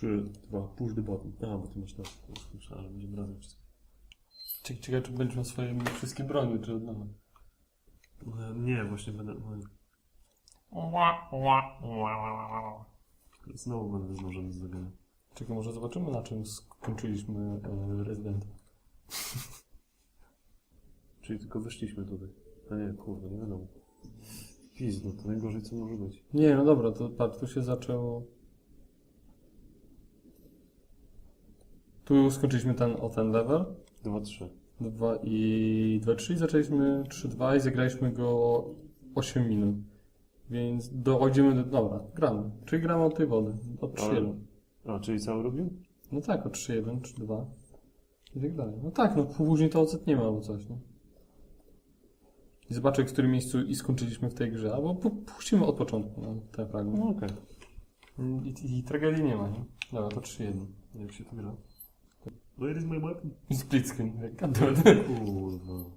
Trzy, dwa, push the button. A, bo ty masz tak. Myślałem, że będziemy razem wszystko. Ciekawe, ciekawe czy będziesz miał swoje wszystkie broni, czy od nowa. E, Nie, właśnie będę... no, Znowu będę znużony z zagadnienia. Czekaj, może zobaczymy na czym skończyliśmy e. Czyli tylko weszliśmy tutaj. A nie, kurde, nie wiadomo. Pizdo, to najgorzej co może być. Nie, no dobra, to patrz, tu się zaczęło... Tu skończyliśmy ten, o ten level. Dwa, trzy. 2 i 2, 3 i zaczęliśmy 3, 2 i zagraliśmy go 8 minut. Więc dochodzimy do... Dobra, gramy. Czyli gramy od tej wody. Od 3, Ale- 1. A, czyli cały robił? No tak, od 3, 1, 3, 2 i tak dalej. No tak, no później to odzetniemy albo coś, nie? I zobaczę, w którym miejscu i skończyliśmy w tej grze. Albo pu- puścimy od początku no, ten fragment. No okej. I, I tragedii nie ma, nie? Dobra, to 3, 1. Jak się to gra? Where is my weapon? Split screen. Kurwa.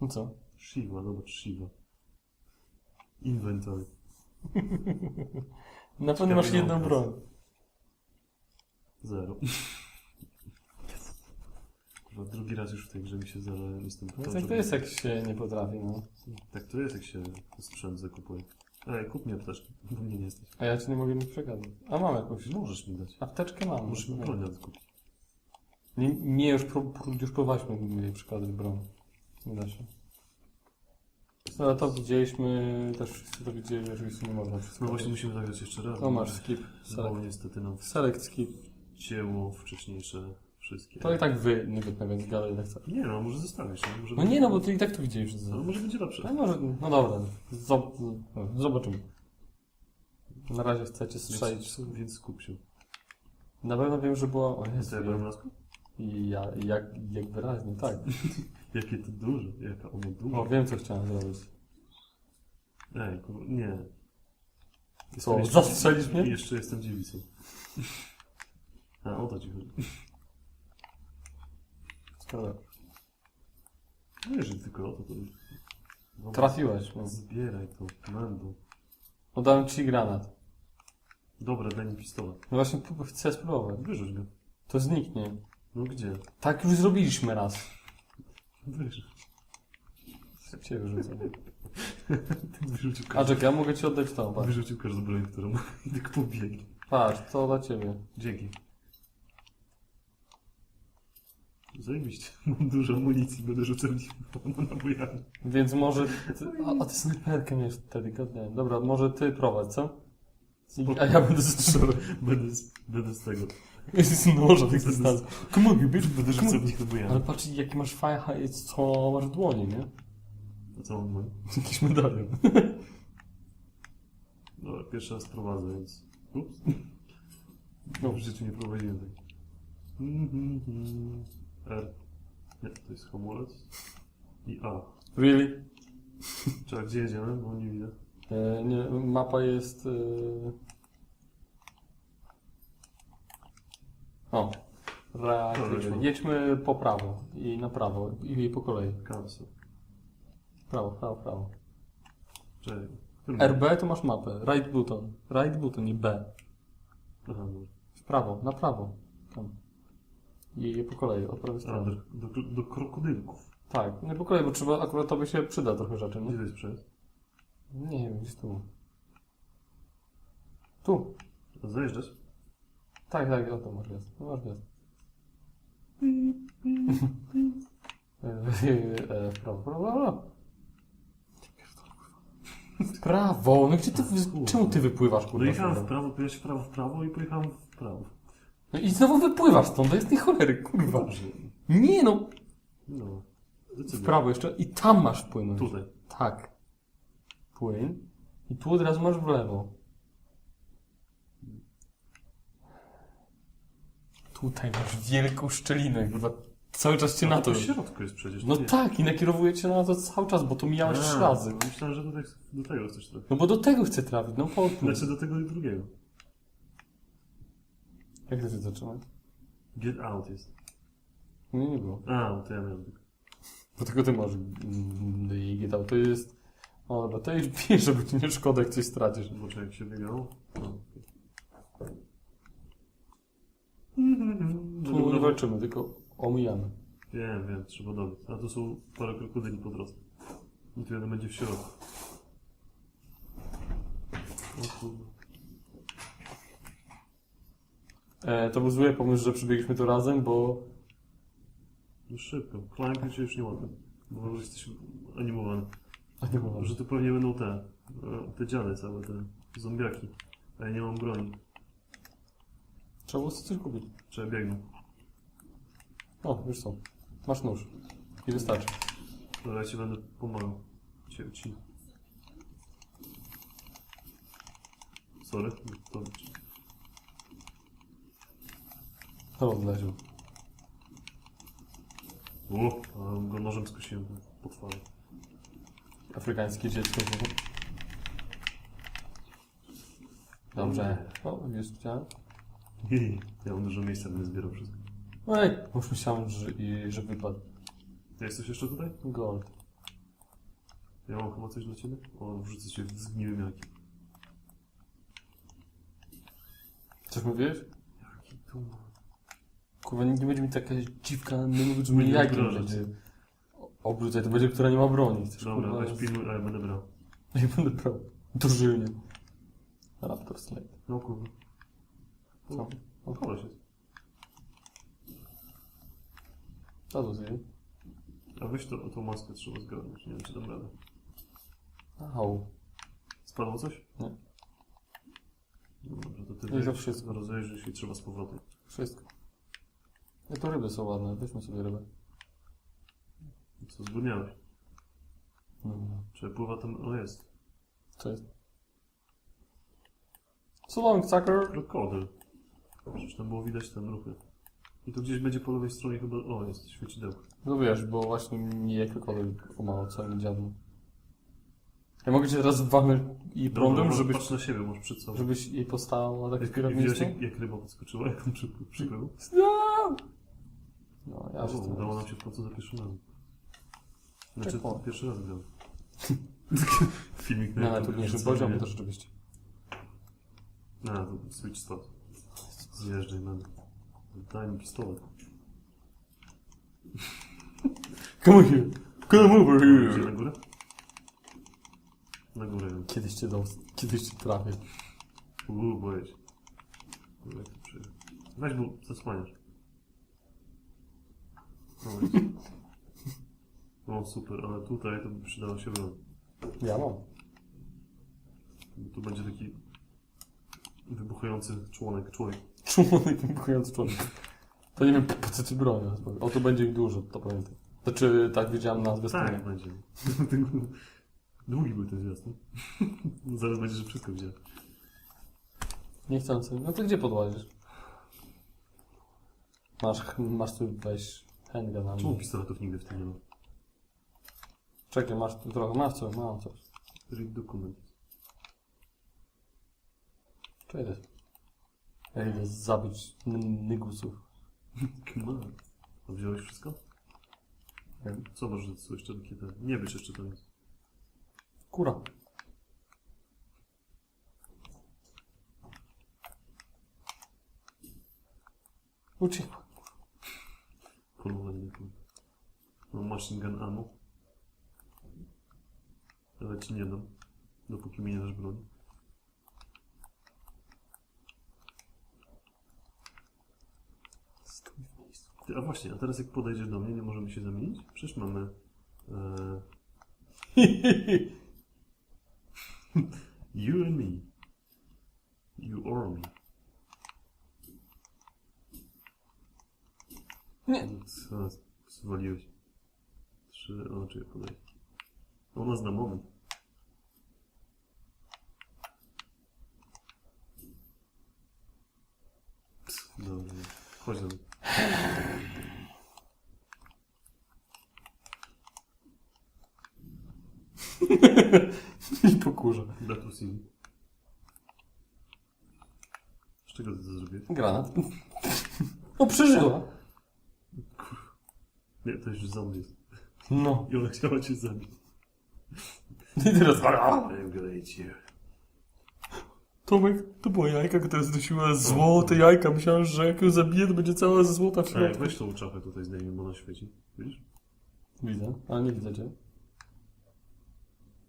No co? Shiva, zobacz Shiva. Inventory. Na pewno masz jedną obraz. broń. Zero. Kurwa, drugi raz już w tej grze mi się zdarza, jestem No tak to jest, jak się nie potrafi, no. Tak to jest, jak się sprzęt zakupuje. Ej, kup mi apteczkę, bo mnie nie jesteś. A ja ci nie mogę nic przekazać. A mam jakąś. Możesz mi dać. Apteczkę mam. Możesz mi broń kupić. Nie, nie już, pró, już próbowaliśmy jej przekazać broń. Nie da się. No to widzieliśmy, też wszyscy to widzieli, oczywiście nie można wszystko. No właśnie musimy zagrać jeszcze raz. To masz skip. Bo Select, niestety nam select skip. wcięło wcześniejsze wszystkie. To i tak wy nie wytnę, więc gadaj ile chcesz. Nie no, może zostawić, no. Może No będzie- nie no, bo ty i tak to widzieli wszyscy. No może będzie lepsze. No może, no dobra. Zob, no, zobaczymy. Na razie chcecie strzelić. Więc, więc skup się. Na pewno wiem, że była... O Jest to ja byłem laską? I ja, jak, jak wyraźnie, tak. Jakie to duże, jaka ono duże. O, wiem co chciałem zrobić. Ej, kurwa, nie. Co, Jeszcze- zastrzelisz mnie? Jeszcze jestem dziewicą. A, o to ci chodzi. Szkoda. No jeżeli tylko o to, to... No, Trafiłeś. No. Zbieraj to, Mando. Oddałem ci granat. Dobra, daj mi pistolet. No właśnie p- chcę spróbować. Wyrzuć go. To zniknie. No gdzie? Tak już zrobiliśmy raz. Wyrzuć. Się wyrzucę. Wyrzucił A czekaj, ja mogę ci oddać to. Patrz, Wyrzucił każdą broń, którą ma. I tak pobiegł. patrz to dla ciebie. Dzięki. Zajebiście. Mam dużo amunicji, będę rzucał na nabojami. Więc może... Ty, a, a ty snajperkę miałeś wtedy, gadałem. Dobra, może ty prowadź, co? I- A ja będę strzelał. Będę z, będę z tego. Z noża tych on, you bitch. Będę rzucał w nich. Ale patrz, jaki masz fajny, co masz w dłoni, nie? A co on ma? Jakiś medalion. Dobra, pierwszy raz prowadzę, więc... Ups. No. W życiu nie prowadziłem tak. R. Nie, to jest hamulec. I A. Really? Czekaj, gdzie jedziemy? Bo nie widzę. E, nie, mapa jest... E... O. Dobra, mam. Jedźmy po prawo i na prawo i po kolei. Cancel. Prawo, prawo, prawo. Którym? RB to masz mapę. Right button. Right button, nie B. Aha, dobra. W prawo, na prawo. Tam. I po kolei, od prawej A, strony. do, do, do krokodylków. Tak, nie po kolei, bo trzeba, akurat tobie się przyda trochę rzeczy, Gdzie nie? to jest przez? Nie wiem, gdzieś tu. Tu. A zajeżdżać? Tak, tak, o to masz gwiazd. No masz gwiazd. E, w prawo, prawo, prawo. W prawo, no gdzie ty, czemu ty wypływasz, kurwa? Dojechałem w stąd? prawo, pojechałem w prawo, w prawo i pojechałem w prawo. No i znowu wypływasz stąd, to jest nie cholery, kurwa. Dobrze. Nie no, No. w Zdecydowanie. prawo jeszcze i tam masz płynąć. Tutaj. Tak. Płyn. I tu od razu masz w lewo. Tutaj masz wielką szczelinę, kurwa. Cały czas cię A na to to. w środku jest przecież. No tak, i nakierowuję cię na to cały czas, bo tu mijałeś trzy razy. no Myślałem, że do, tego- do tego chcesz trafić. No bo do tego chcę trafić, no podpój. Znaczy do tego i drugiego. Jak to się zaczyna? Get out jest. Nie, nie było. A, to ja miałem tylko. Do tego ty masz mm, i. To jest... O dobra, to już pisz, żeby ci nie szkoda, jak coś stracisz. Zobaczę jak się wygrał. No. Tu nie walczymy, tylko omijamy. Wiem, wiem, trzeba dobiec. A tu są parę krokodyli po drodze. I tu jeden będzie w środku. O kurde. E, to był zły pomysł, że przybiegliśmy tu razem, bo... No szybko. Klankę się już nie łapie. Bo jesteś animowany. A nie było. Że tu pewnie będą te, e, te dziady całe, te zombiaki. A ja nie mam broni. Trzeba było coś kupić. Trzeba biegną. O, już są. Masz nóż. I wystarczy. Dobra, ja ci będę pomagał. Cię ci. Sorry. To, To odleził. o, a go nożem skosiłem po twarzy. Afrykańskie dziecko znowu. Dobrze. O, już widziałem. Ja mam dużo miejsca, będę zbierał wszystko. Ej, już myślałem, że, i, że wypadł. Ty jesteś jeszcze tutaj? Gold. Ja mam chyba coś dla ciebie? O, wrzucę cię w zgniły miaki. Coś mówiłeś? Jaki tu... Kurwa, nie będzie mi taka dziwka na menu, że Nie mi jak obrażać. będzie obrócać, to będzie, która nie ma broni. Chcesz, Dobra, kurwa, weź pilnuj, a ja będę brał. Nie będę brał. Dożylnie. Raptor Slate. No kurwa. Co? O, koleś jest. Co to zje? A weź to, tą maskę trzeba zgarnąć, nie wiem czy dam radę. Au. Spadło coś? Nie. No dobrze, to ty Nie za wejdź, wszystko. rozejrzyj się i trzeba z powrotem. Wszystko. Ja to ryby są ładne, weźmy sobie rybę. Co, zgłodniałeś? No. Czy pływa tam... O, jest. Co jest? So long, sucker! Krokodyl. Przecież tam było widać ten ruchy. I tu gdzieś będzie po lewej stronie chyba... O, jest świecidełko. No wiesz, bo właśnie mi jakkolwiek pomału cały dziadny. Ja mogę cię teraz walnąć i prądem, Dobra, żebyś, Patrz na siebie, masz przed sobą. żebyś jej postała na Jak, takim jak widziałeś, jak, jak ryba podskoczyła, jak on przy, przypływał? No, ja O, się udało nam się w końcu za pierwszym razem. Znaczy, Checkpoint. pierwszy raz grałem. Filmik Na YouTube najtrudniejszym wrzucamy, poziomie nie? to rzeczywiście. A, to switch spot. Zjeżdżaj na Daj mi pistolet. Come here! Come over Gdzie, na górę? Na górę. Kiedyś cię, dos- kiedyś cię trafię. Uuu, boję się. Jak to przyjdzie. Weź, bo zasłaniasz. O, jest. o, super, ale tutaj to by przydało się broń. Ja mam. Tu będzie taki wybuchający członek, człowiek. Członek wybuchujący człowiek. To nie wiem, po co ty broni. O, tu będzie ich dużo, to pamiętam. Znaczy, tak widziałem nazwę Tak, strony. będzie. Długi był ten zjazd, nie? No Zaraz będzie, że wszystko widział. Niechcący. No to gdzie podłazisz? Masz, masz tu weź handgun na Czemu mnie. pistoletów nigdy w tym nie ma? Czekaj, masz tu trochę, masz coś, mam coś. Read dokument. Czekaj. Ja idę zabić n- nygusów. On. A wziąłeś wszystko? Co może że są jeszcze te... Nie wiesz jeszcze to jest. Kura. Uciekła. Polowanie. No machine gun ammo. Ale ci nie dam. Dopóki mi nie dasz broń. Stój w miejscu. Ty, a właśnie, a teraz jak podejdziesz do mnie, nie możemy się zamienić? Przecież mamy... E, you and me. You or me. Nie. Co, zwaliłeś? Trzy, o, czy ja podejdę. Ona zna moment. Dobrze. Chodź do mnie. I pokurza. Betus i... Z czego ty to zrobiłeś? Granat. O, przeżyła. Nie, to już zombie jest. No. I ona chciała cię zabić. I teraz... I'm gonna eat you. Tomek, to była jajka, która znosiła złote jajka. Myślałem, że jak ją zabiję, to będzie cała ze złota w Ej, środku. weź tą czapę tutaj zdejmij, bo ona świeci. Widzisz? Widzę, ale nie widzę cię.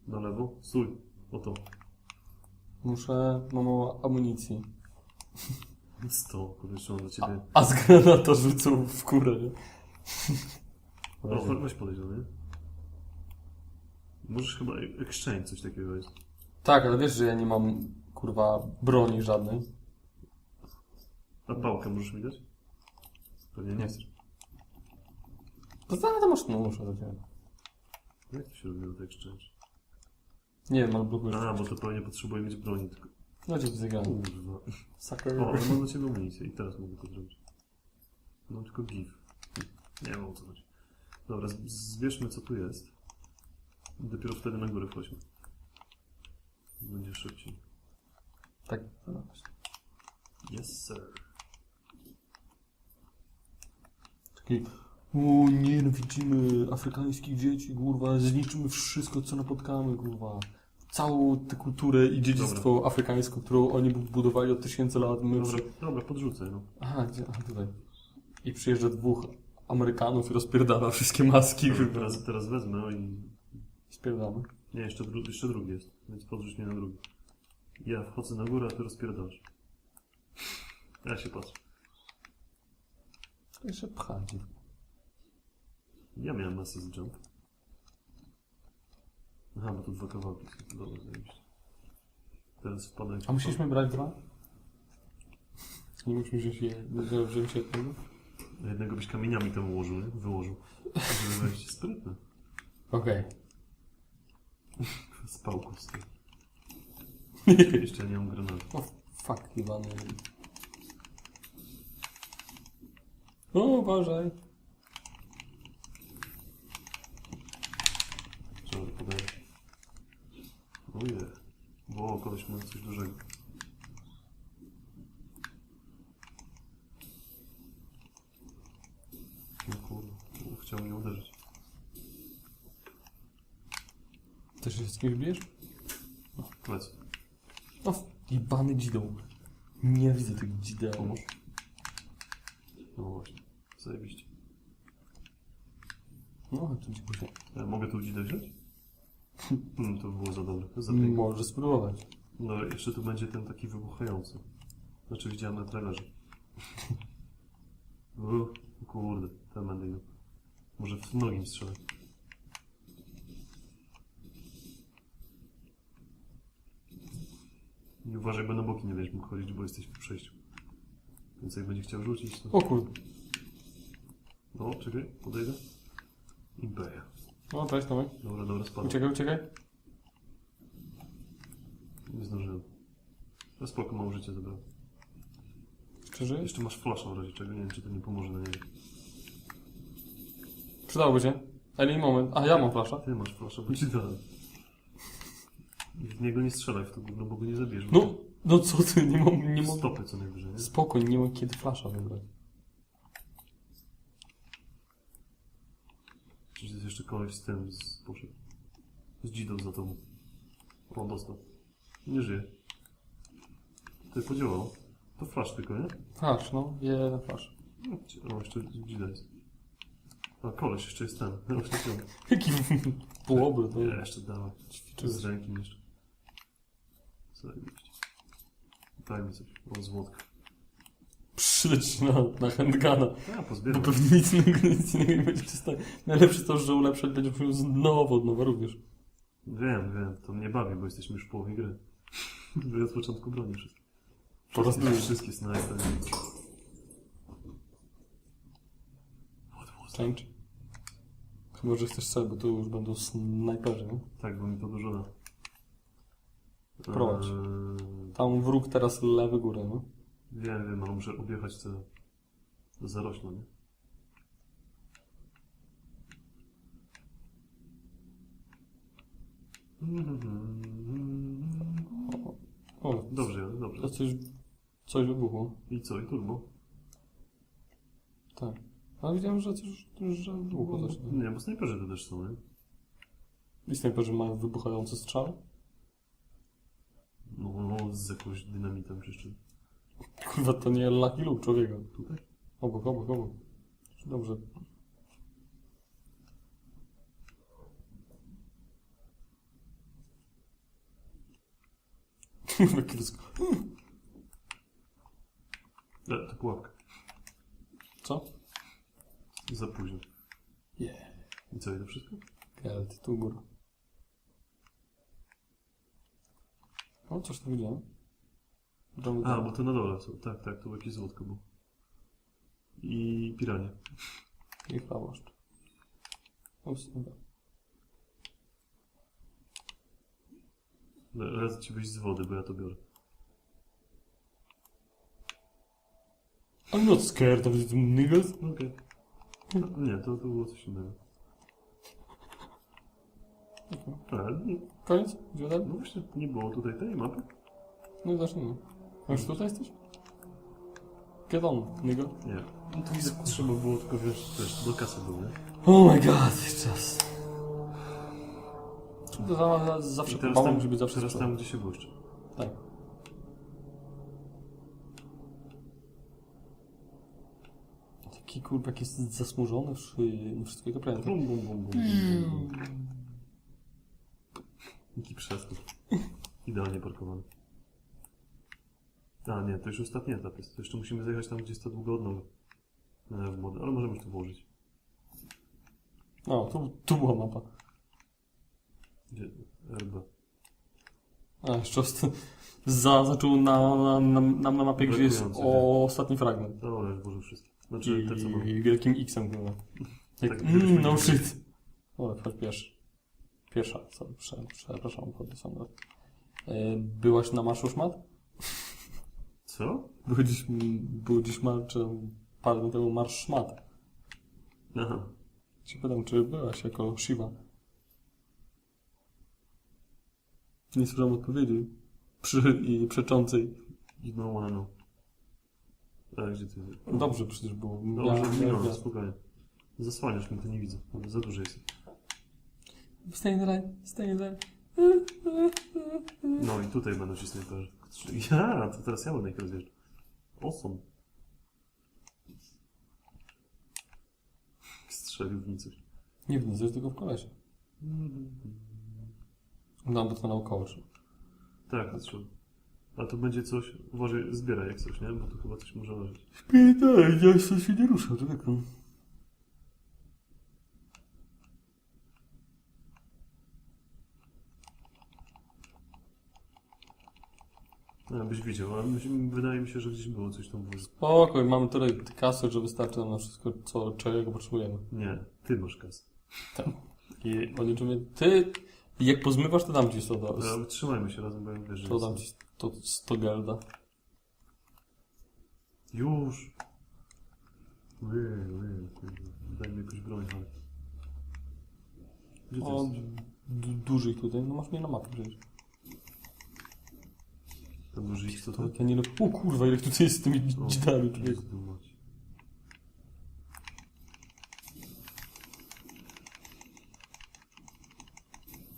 Na lewo. Stój. Oto. Muszę, mam mało amunicji. Nic to, powiesz, mam do ciebie. A z granata rzucą w kurę, nie? O, chodź, weź do mnie. Możesz chyba exchange, coś takiego jest. Tak, ale wiesz, że ja nie mam, kurwa, broni żadnej. A pałkę możesz mi dać? Pewnie nie chcesz. To za to masz, muszę do ciebie. Jak to się robi tej exchange? Nie wiem, ale blokujesz. A, bo to pewnie potrzebuje mieć broni, tylko... No cię wygrałem. Kurwa. Sucker. O, ale mam do ciebie amunicję i teraz mogę to zrobić. No tylko give. Nie wiem o co chodzi. Dobra, z- zbierzmy co tu jest. Dopiero wtedy na górę wchodźmy. Będzie szybciej. Tak. Yes, sir. Taki, o nie, no widzimy afrykańskich dzieci, kurwa, zniszczymy wszystko, co napotkamy, kurwa. Całą tę kulturę i dziedzictwo afrykańskie, którą oni budowali od tysięcy lat. My Dobra, dobra, podrzucaj, no. Aha, gdzie? Aha, tutaj. I przyjeżdża dwóch Amerykanów i rozpierdala wszystkie maski, Dobra, teraz, teraz wezmę i... Spierdamy. Nie, jeszcze, dru... jeszcze drugi jest, więc podrzuć mnie na drugi. Ja wchodzę na górę, a ty rozpierdalasz. Ja się patrzę. To jeszcze pcha, dziwne. Ja miałem Massive Jump. Aha, bo tu dwa kawałki są. Dobra, zajebiście. Teraz wpadaj. A musieliśmy brać dwa? Nie musimy wziąć je, wziąć jednego? Jednego byś kamieniami tam ułożył, nie? Wyłożył. Żeby wejść sprytne. Okej. Z pałką z. Jeszcze nie mam granatu. O, fuck, jebany. O, uważaj. Trzeba podaję. Ojej. Bo koleś ma coś dużego. No kurwa. Chciał mnie uderzyć. Też się z kimś bijesz? Plec. O, jebany dzidą. Nie widzę tych dzideł. No właśnie. Zajebiście. No, tu ci później. Ja mogę tu dzidę wziąć? Hmm, to by było za dobre. Za piękne. Może spróbować. No jeszcze tu będzie ten taki wybuchający. Znaczy widziałem na trailerze. Uff, kurde, ten będę. Może w nogi strzelać. I uważaj, bo na boki nie będziesz mógł chodzić, bo jesteś w przejściu. Więc jak będzie chciał rzucić, to... O kurde. No, czekaj, podejdę. Imperia. No, cześć Tomek. Dobra, dobra, spadam. Uciekaj, uciekaj. Nie zdążyłem. No spoko, mało życia zabrałem. Czy żyjesz? Jeszcze masz flasza w razie czego, nie wiem czy to nie pomoże na niego. Przydałoby się. Eli, moment. A, ja mam flasza. Ty masz flasza, bo ci dałem. I W niego nie strzelaj w to gówno, bo go nie zabierz. No, no co ty, nie mam, nie mam... Stopy co najwyżej, nie? Spoko, nie mam kiedy flasza wybrać. Przecież jest jeszcze koleś z tym, z poszedł. Z dzidą za tobą. O, dostał. Nie żyje. To podziałało. To flash tylko, nie? Flash, no, jeden flash. O, jeszcze dzida jest. A, koleś jeszcze jest ten. No, jeszcze ten. Jaki półobry to Nie, jeszcze dawaj. Z ręki jeszcze. Zajebiście. Daj mi coś. Złotka. Przydać się na, na handgana. Ja Bo pozbieram. pewnie nic innego, nic innego nie będzie przystać. Najlepsze to, że ulepszać będziesz musiał znowu od nowa również. Wiem, wiem. To mnie bawi, bo jesteśmy już w połowie gry. Wy od początku broni wszystko. Po raz drugi. wszystkie snajpy. Change. Chyba, że chcesz sobie, bo to już będą snajperzy, nie? Tak, bo mi to dużo da. Prowadź. Eee, Tam wróg teraz lewy górę, no. wiem, wiem, ale muszę objechać te zarośla, nie? O, Dobrze, jadę, dobrze. to coś, coś wybuchło. I co, i turbo? Tak. Ale widziałem, że coś, że wybuchło coś. Nie, bo snajperzy to też są, nie? I snajperzy mają wybuchające strzały? No, no z jakąś dynamitem czy czym. Kurwa, to nie Lucky Luke, człowieka. Tutaj? Obok, obok, obok. Dobrze. Kiepsko. E, to pułapka. Co? Za późno. Yeah. I co, i to wszystko? Ty tu O, coś tu widziałem. Idziemy A, bo to na dole są. Tak, tak, to jakieś złotko było. I piranie. I jeszcze. Ups, dobra. Lecę ci wyjść z wody, bo ja to biorę. I'm not scared of these niggas. Okej. No, Nie, to, to było coś innego. Nie, Koniec? Dalej? no właśnie, nie było tutaj tej mapy. No i zacznijmy. A już tutaj jesteś? Get on, nigga. Nie. No to widzę, trzeba było tylko, wiesz, wiesz, do kasy było, nie? Oh my god, czas. To za, za, zawsze I teraz tam, być zawsze teraz tam, gdzie się błyszczy. Tak. Taki kurwa jak jest zasmużony w szyi. No wszystko to prawie. Bum, bum, bum, bum, bum, bum. Jaki przeskok. Idealnie parkowany. A nie, to już ostatni etap jest. To jeszcze musimy zajechać tam, gdzie jest ta długa odnoga. E, w wodę, ale możemy już tu włożyć. O, tu, tu była mapa. Gdzie? RB. A, jeszcze osta- zaznaczył na, na, na, na, na mapie, gdzie jest Brakujący, o, ostatni fragment. Dobra, już włożył wszystko. Znaczy te, co mam. I wielkim X-em chyba. Jak, Tak, mm, no shit. O, chodź pierwszy. Pierwsza, sorry, prze, przepraszam, podniosłem. Byłaś na marszu szmat? Co? Był dziś, był dziś mar, czy parę dni temu marsz szmat. Aha. Się pytam, czy byłaś jako Shiva? Nie słyszałem odpowiedzi. Przy, I przeczącej. Don't wanna know. A gdzie ty? Dobrze przecież było. Dobrze, Miałem- minąłem, miałem- spokojnie. Zasłaniasz mi, to nie widzę. Za duży jest. Stay in the line, stay in the line. No i tutaj będą ci snajperzy. Ja, to teraz ja będę ich rozjeżdżał. Awesome. Strzelił w nic. Nie wiem, jest tylko w kolesie. No, bo to naokoło. czy- Tak, to trzeba. A to będzie coś, uważaj, zbieraj jak coś, nie? Bo tu chyba coś może leżeć. Spierdalaj, ja jeszcze się nie ruszał, człowieku. No, byś widział, ale myśl- wydaje mi się, że gdzieś było coś tam w wózku. Spokój, mamy tyle kasy, że wystarczy nam na wszystko, co, czego potrzebujemy. Nie, ty masz kasę. I odliczymy, ty, jak pozmywasz, to dam ci 100 do, Ale trzymajmy się razem, bo ja wiesz, że to dam ci 100, 100 gelda. Już! Ojej, ojej, kurde. Daj mi jakąś broń, ale... Gdzie ty O, jesteś? d- dużych tutaj, no masz mnie na mapie przecież. Duży ich co To to? ja nie lubię, o kurwa, ile tutaj jest z tymi dzidami, człowieku.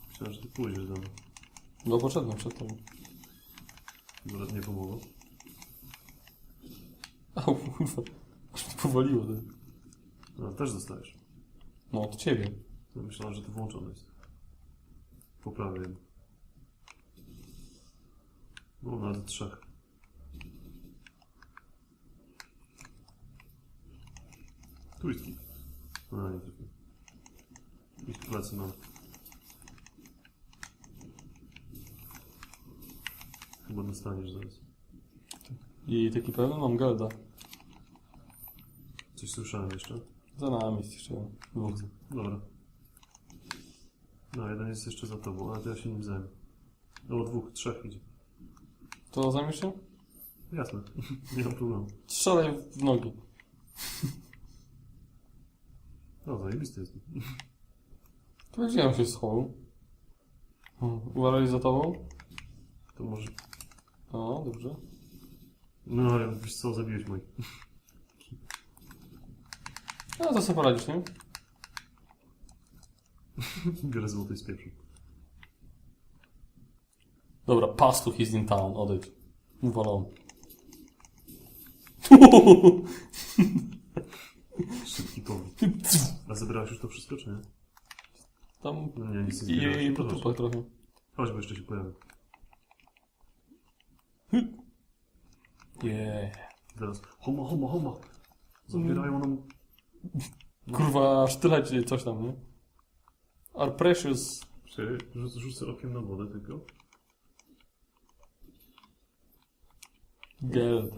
Myślałem, że ty pójdziesz za mną. No poszedłem przed tobą. Akurat nie pomogło. O kurwa, aż mnie powaliło. Ty. No, też dostajesz. No, od ciebie. Ja myślałem, że to włączone jest. Poprawię ją. No, nawet trzech. Twistki. No, nie trafię. Ich plecy mam. Chyba dostaniesz zaraz. I taki pełny mam gelda. Coś słyszałem jeszcze? Za nami jest jeszcze jeden. Dwóch. Dobra. No, jeden jest jeszcze za tobą, ale to ja się nim zajmę. No, dwóch, trzech idzie. To zajmiesz się? Jasne, nie ma problemu. Strzelaj w nogi. No, zajebisty jest. To on się schował? Hmm, Uważaj za tobą? To może... O, dobrze. No, ale wiesz co, zabiłeś mój. No to sobie poradzisz, nie? Biorę złoty z pieprzu. Dobra, pastuch is in town, odejdź. Move on. Szybki powód. A zebrałeś już to wszystko, czy nie? Tam No nie, nic nie i, zbierałeś. i No po trupach trochę. Chodź, bo jeszcze się pojawi. Yeah. Zaraz. Homo, homo, homo. Zabierają nam... Kurwa, sztylecie coś tam, nie? Are precious. Czy rzuc, rzucę okiem na wodę tylko.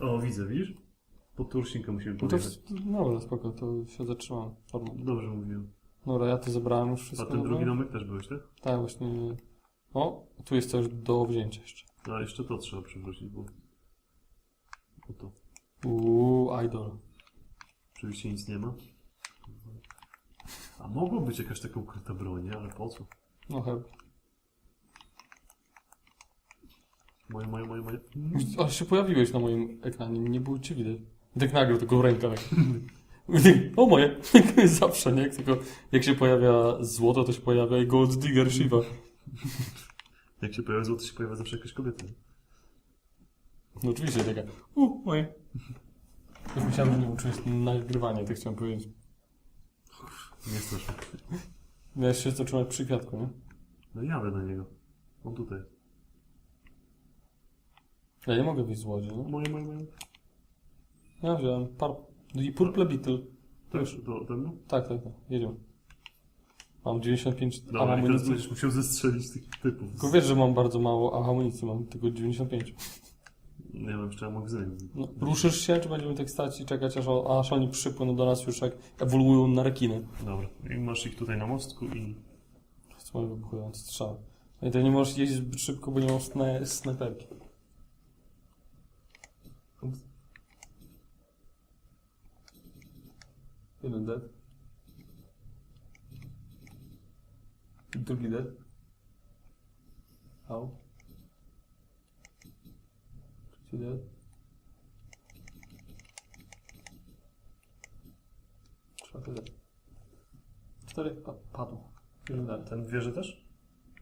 O, widzę, widzisz? Pod tursinkę musimy No to, podjechać. no dobra, spoko, to się zatrzymam. Dobra. Dobrze mówiłem. Dobra, ja to zebrałem już A wszystko. ten dobra? drugi domek też byłeś, tak? Tak, właśnie. O, tu jest coś do wzięcia jeszcze. A jeszcze to trzeba przywrócić, bo... O to. Uuu, idol. Oczywiście nic nie ma. A mogło być jakaś taka ukryta broń, nie? ale po co? No chyba. Moje, moje, moje, moje. Ale się pojawiłeś na moim ekranie, nie było cię widać. Tak nagle, tylko ręka. Tak. O moje! Zawsze, nie? Jak, tylko, jak się pojawia złoto, to się pojawia i Gold Digger Shiva. Jak się pojawia złoto, się pojawia zawsze jakaś kobieta. No oczywiście, taka. U, moje. Już myślałem, że nie uczyłeś nagrywania, tak chciałem powiedzieć. Nie strasznie. Miałeś się zatrzymać przy kwiatku, nie? No jadę na niego. On tutaj. Ja nie mogę wyjść z łodzi, nie? Moje, moje, moje. Ja wziąłem par... i Purple Beetle. Też do tego? Tak, tak, tak. Jedziemy. Mam 95 Dobra, i teraz amunicji. będziesz musiał zestrzelić tych typów. Tylko wiesz, że mam bardzo mało amunicji, mam tylko 95. Nie wiem, jeszcze mam magazyn. No, ruszysz się, czy będziemy tak stać i czekać, aż, o- aż oni przypłyną do nas już jak ewoluują na rekiny? Dobra. I masz ich tutaj na mostku i... To moje wybuchujące strzały. No i to nie możesz jeździć zbyt szybko, bo nie mam sne, snajperki. Jeden dead. Drugi dead. Au. Trzeci dead. Czwarty dead. Cztery. Pa padł. Jeden dead. Ten wieży też?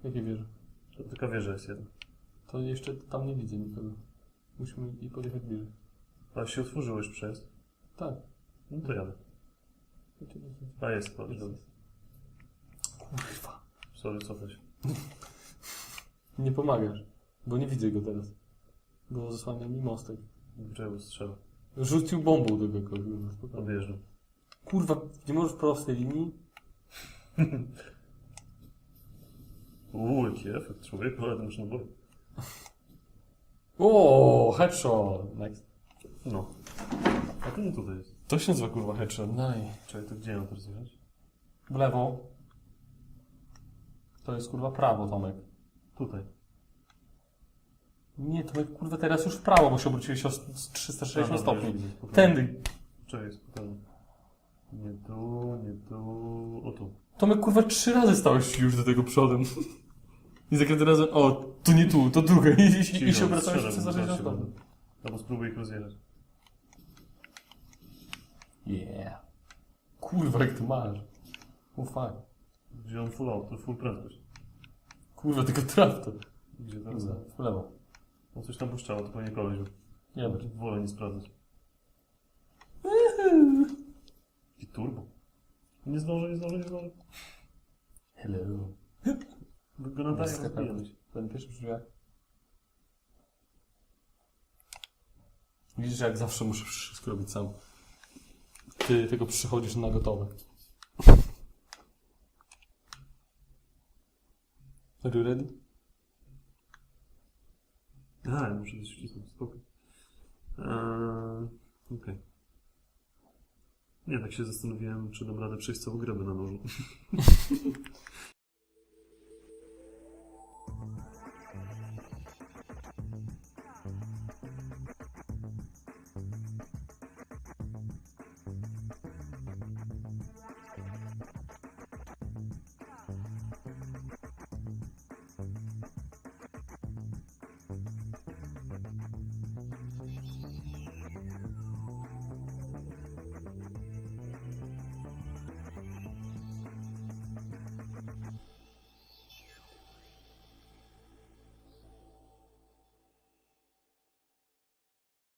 Jakie wieże? To tylko wieża jest jedna. To jeszcze tam nie widzę nikogo. Musimy i podjechać bliżej. A się otworzyłeś przejazd? Tak. No to jadę. A jest, patrz. Kurwa. Sorry, cofaj się. Nie pomagasz, bo nie widzę go teraz. Bo zasłania mi mostek. Drzewo strzela. Rzucił bombą do go kurwa. spokojnie. Odjeżdżam. Kurwa, nie możesz w prostej linii? Uuu, jaki efekt, człowiek, ale to już na boju. O, headshot! Next. No. A to nie tutaj jest. To się nazywa kurwa headshot. Naj. Czekaj, to gdzie mam teraz jechać? W lewo. To jest kurwa prawo, Tomek. Tutaj. Nie, Tomek, kurwa teraz już w prawo, bo się obróciłeś o s- s- 360 A, dobra, stopni. już widzę, spokojnie. Tędy. Czekaj, spokojnie. Nie tu, nie tu, o tu. Tomek, kurwa, trzy razy stałeś już do tego przodem. I za każdym razem, o, tu nie tu, to drugie. I, i, i się strzelam, 360 zaraz się stopni. będę. Albo spróbuj ich rozjechać. Yeah. Kurwa, jak ty masz. O fuck. Wziąłem full auto, full prędkość. Kurwa, tylko traf to. Gdzie teraz? W lewo. No coś tam puszczało, to pewnie koleś był. Nie wiem. Wolę nie sprawdzać. I turbo. Nie zdążę, nie zdążę, nie zdążę. Hello. Go rozbijamy się. Ten pierwszy przy drzwiach. Widzisz, jak zawsze muszę wszystko robić sam. Ty tylko przychodzisz na gotowe. Are you ready? A, ja muszę coś wcisnąć, spokój. Eee, Okej. Nie, tak się zastanowiłem, czy dam radę przejść całą grę na nożu.